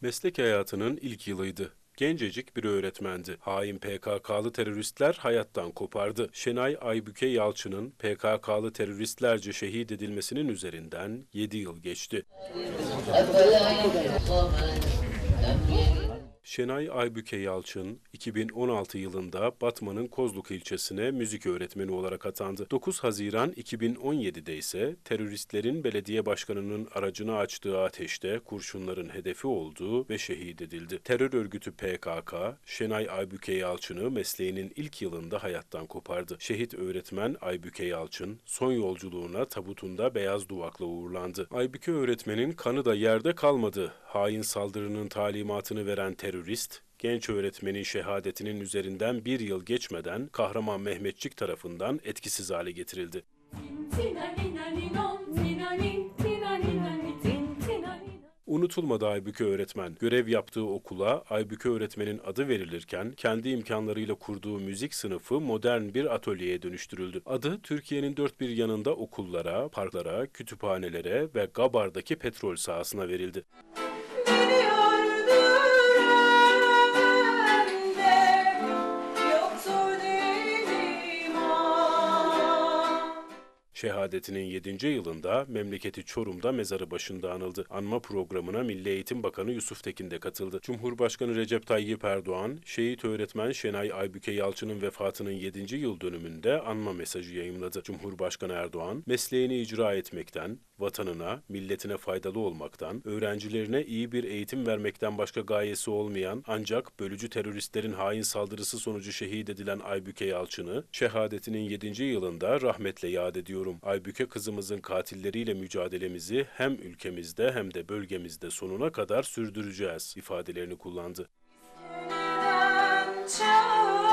Meslek hayatının ilk yılıydı. Gencecik bir öğretmendi. Hain PKK'lı teröristler hayattan kopardı. Şenay Aybüke Yalçın'ın PKK'lı teröristlerce şehit edilmesinin üzerinden 7 yıl geçti. Şenay Aybüke Yalçın, 2016 yılında Batman'ın Kozluk ilçesine müzik öğretmeni olarak atandı. 9 Haziran 2017'de ise teröristlerin belediye başkanının aracına açtığı ateşte kurşunların hedefi olduğu ve şehit edildi. Terör örgütü PKK, Şenay Aybüke Yalçın'ı mesleğinin ilk yılında hayattan kopardı. Şehit öğretmen Aybüke Yalçın, son yolculuğuna tabutunda beyaz duvakla uğurlandı. Aybüke öğretmenin kanı da yerde kalmadı. Hain saldırının talimatını veren terörist, genç öğretmenin şehadetinin üzerinden bir yıl geçmeden Kahraman Mehmetçik tarafından etkisiz hale getirildi. Unutulmadı Aybüke öğretmen. Görev yaptığı okula Aybüke öğretmenin adı verilirken kendi imkanlarıyla kurduğu müzik sınıfı modern bir atölyeye dönüştürüldü. Adı Türkiye'nin dört bir yanında okullara, parklara, kütüphanelere ve Gabar'daki petrol sahasına verildi. Beni Şehadetinin 7. yılında memleketi Çorum'da mezarı başında anıldı. Anma programına Milli Eğitim Bakanı Yusuf Tekin de katıldı. Cumhurbaşkanı Recep Tayyip Erdoğan, şehit öğretmen Şenay Aybüke Yalçın'ın vefatının 7. yıl dönümünde anma mesajı yayımladı. Cumhurbaşkanı Erdoğan, mesleğini icra etmekten, vatanına, milletine faydalı olmaktan, öğrencilerine iyi bir eğitim vermekten başka gayesi olmayan ancak bölücü teröristlerin hain saldırısı sonucu şehit edilen Aybüke Yalçın'ı şehadetinin 7. yılında rahmetle yad ediyorum. Aybüke kızımızın katilleriyle mücadelemizi hem ülkemizde hem de bölgemizde sonuna kadar sürdüreceğiz ifadelerini kullandı. Çağır